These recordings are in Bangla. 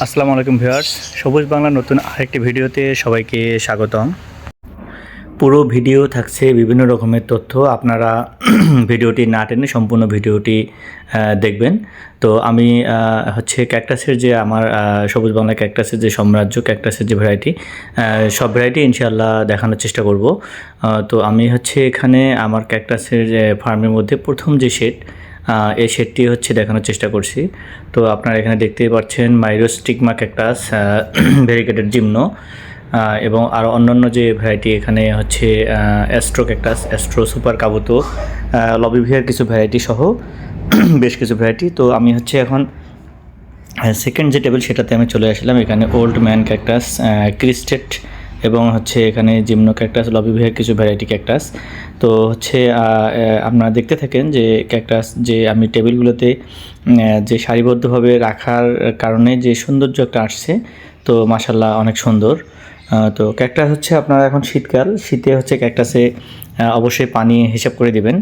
আসসালামু আলাইকুম ভিউয়ার্স, সবুজ বাংলা নতুন আরেকটি ভিডিওতে সবাইকে স্বাগতম। পুরো ভিডিও থাকছে বিভিন্ন রকমের তথ্য, আপনারা ভিডিওটি না টেনে সম্পূর্ণ ভিডিওটি দেখবেন। তো আমি হচ্ছে ক্যাকটাসের যে আমার সবুজ বাংলা ক্যাকটাসের যে সাম্রাজ্য, ক্যাকটাসের যে ভ্যারাইটি সব ভ্যারাইটি ইনশাআল্লাহ দেখানোর চেষ্টা করব। তো আমি হচ্ছে এখানে আমার ক্যাকটাসের যে ফার্মের মধ্যে প্রথম যে শেড এই শেডটি হচ্ছে দেখানোর চেষ্টা করছি। তো আপনারা এখানে দেখতেই পাচ্ছেন মাইরোস্টিকমা ক্যাকটাস ভেরিকেটেড জিমনো এবং আরও অন্যান্য যে ভ্যারাইটি এখানে হচ্ছে astro cactus, astro super Kabuto লবিভিয়ার কিছু ভ্যারাইটি সহ, বেশ কিছু ভ্যারাইটি। তো আমি হচ্ছে এখন সেকেন্ড যে টেবিল সেটাতে আমি চলে আসলাম। এখানে ওল্ড ম্যান ক্যাকটাস ক্রিস্টেড এবং হচ্ছে এখানে জিমনো ক্যাকটাস লবিভিয়ার কিছু ভ্যারাইটি ক্যাকটাস তো হচ্ছে আপনারা দেখতে থাকেন যে ক্যাকটাস যে আমি টেবিলগুলোতে যে সারিবদ্ধভাবে রাখার কারণে যে সৌন্দর্য একটা আসছে, তো মাসাল্লাহ অনেক সুন্দর। তো ক্যাকটাস হচ্ছে আপনারা এখন শীতকাল, শীতে হচ্ছে ক্যাকটাসে অবশ্যই পানি হিসাব করে দিবেন।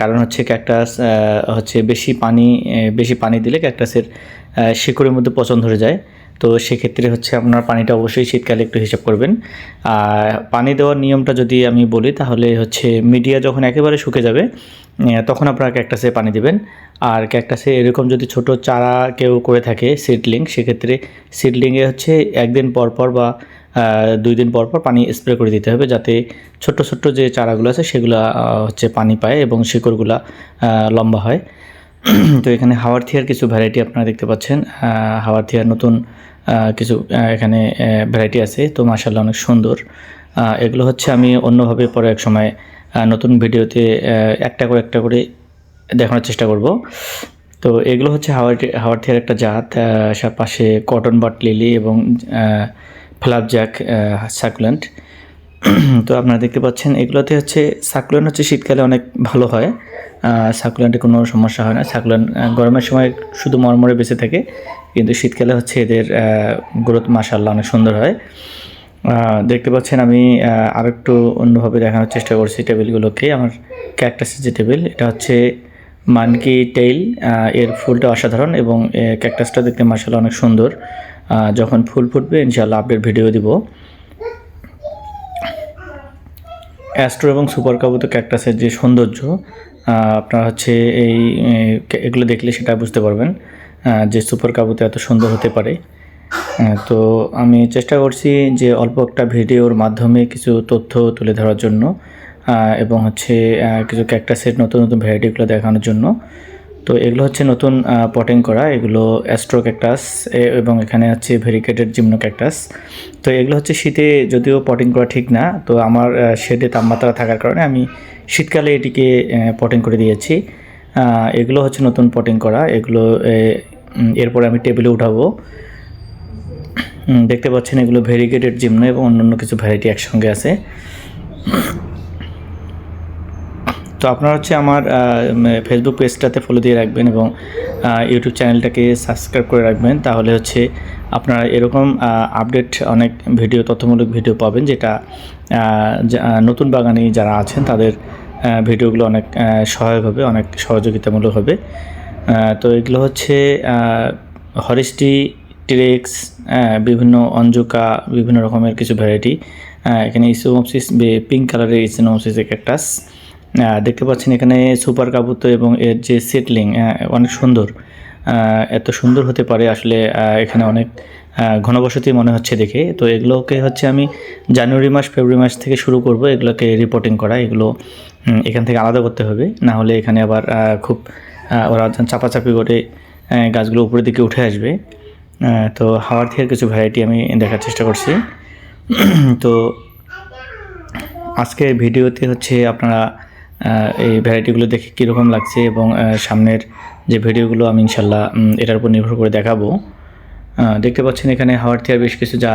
কারণ হচ্ছে ক্যাকটাস হচ্ছে বেশি পানি বেশি পানি দিলে ক্যাকটাসের শিকড়ের মধ্যে পচন ধরে যায়। তো সেক্ষেত্রে হচ্ছে আপনার পানিটা অবশ্যই শীতকালে একটু হিসাব করবেন। আর পানি দেওয়ার নিয়মটা যদি আমি বলি, তাহলে হচ্ছে মিডিয়া যখন একেবারে শুকে যাবে তখন আপনারা ক্যাকটাসে পানি দিবেন। আর ক্যাকটাসে এরকম যদি ছোট চারা কেউ করে থাকে সিডলিং, সেক্ষেত্রে সিডলিংয়ে হচ্ছে একদিন পর পর বা দুই দিন পর পর পানি স্প্রে করে দিতে হবে, যাতে ছোট্ট ছোট্ট যে চারাগুলো আছে সেগুলো হচ্ছে পানি পায় এবং শিকড়গুলা লম্বা হয়। তো এখানে হাওয়ার থিয়ার কিছু ভ্যারাইটি আপনারা দেখতে পাচ্ছেন। হাওয়ার থিয়ার নতুন কিছু এখানে ভ্যারাইটি আছে। তো মাসাল্লাহ অনেক সুন্দর। এগুলো হচ্ছে আমি অন্যভাবে পরে এক সময় নতুন ভিডিওতে একটা করে একটা করে দেখানোর চেষ্টা করব। তো এগুলো হচ্ছে হাওয়ার হাওয়ার থিয়ার একটা জাত। পাশে কটন বাট লিলি এবং ফ্লাপ জ্যাক সাকুলেন্ট তো আপনারা দেখতে পাচ্ছেন এগুলোতে হচ্ছে সাকুলেন্ট হচ্ছে শীতকালে অনেক ভালো হয়। সাকুলেন্টে কোনো সমস্যা হয় না। সাকুলেন্ট গরমের সময় শুধু মরমরে বেঁচে থাকে কিন্তু শীতকালে হচ্ছে এদের গ্রোথ মাসাল্লাহ অনেক সুন্দর হয়। দেখতে পাচ্ছেন আমি আহ, আরেকটু অন্যভাবে দেখানোর চেষ্টা করছি টেবিলগুলোকে। আমার ক্যাকটাসের যে টেবিল এটা হচ্ছে মানকি টেইল এর ফুলটা অসাধারণ এবং ক্যাকটাসটা দেখতে মাসাল্লাহ অনেক সুন্দর। যখন ফুল ফুটবে ইনশাল্লাহ আপডেট ভিডিও দিব। অ্যাস্ট্রো এবং সুপার কাবুতো ক্যাকটাসের যে সৌন্দর্য আপনারা হচ্ছে এই এগুলো দেখলে সেটা বুঝতে পারবেন যে সুপার কাবুতে এত সুন্দর হতে পারে। তো আমি চেষ্টা করছি যে অল্প একটা ভিডিওর মাধ্যমে কিছু তথ্য তুলে ধরার জন্য এবং হচ্ছে কিছু ক্যাকটাসের নতুন নতুন ভ্যারাইটিগুলো দেখানোর জন্য। তো এগুলো হচ্ছে নতুন পটিং করা। এগুলো অ্যাস্ট্রো ক্যাকটাস এবং এখানে হচ্ছে ভেরিকেটেড জিমনো ক্যাকটাস তো এগুলো হচ্ছে শীতে যদিও পটিং করা ঠিক না, তো আমার শেডে তাপমাত্রা থাকার কারণে আমি শীতকালে এটিকে পটিং করে দিয়েছি। এগুলো হচ্ছে নতুন পটিং করা। এগুলো এরপরে আমি টেবিলে উঠাবো। দেখতে পাচ্ছেন এগুলো ভেরিকেটেড জিমনো এবং অন্যান্য কিছু ভ্যারাইটি একসঙ্গে আছে। তো আপনারা হচ্ছে আমার ফেসবুক পেজটাতে ফলো দিয়ে রাখবেন এবং ইউটিউব চ্যানেলটাকে সাবস্ক্রাইব করে রাখবেন। তাহলে হচ্ছে আপনারা এরকম আপডেট অনেক ভিডিও তথ্যমূলক ভিডিও পাবেন যেটা নতুন বাগানে যারা আছেন তাদের ভিডিওগুলো অনেক সহায়ক হবে, অনেক সহযোগিতামূলক হবে। তো এগুলো হচ্ছে হরিস্টি টিরেক্স বিভিন্ন অঞ্জুকা, বিভিন্ন রকমের কিছু ভ্যারাইটি এখানে ইসোমপসিস পিঙ্ক কালারের ইসোমপসিস ক্যাকটাস দেখতে পাচ্ছেন এখানে সুপার কাবুতো এবং এর যে সেটলিং অনেক সুন্দর। এত সুন্দর হতে পারে আসলে এখানে অনেক ঘনবসতি মনে হচ্ছে দেখে। তো এগুলোকে হচ্ছে আমি জানুয়ারি মাস, ফেব্রুয়ারি মাস থেকে শুরু করব, এগুলোকে রিপোর্টিং করা। এগুলো এখান থেকে আলাদা করতে হবে। না হলে এখানে আবার খুব ওরা চাপাচাপি করে গাছগুলো উপরের দিকে উঠে আসবে। তো হাওয়ার থেকে কিছু ভ্যারাইটি আমি দেখার চেষ্টা করছি। তো আজকের ভিডিওতে হচ্ছে আপনারা এই ভ্যারাইটিগুলো দেখে কীরকম লাগছে এবং সামনের যে ভিডিওগুলো আমি ইনশাল্লাহ এটার উপর নির্ভর করে দেখাবো। দেখতে পাচ্ছেন এখানে হাওয়ার থিয়ার বেশ কিছু যা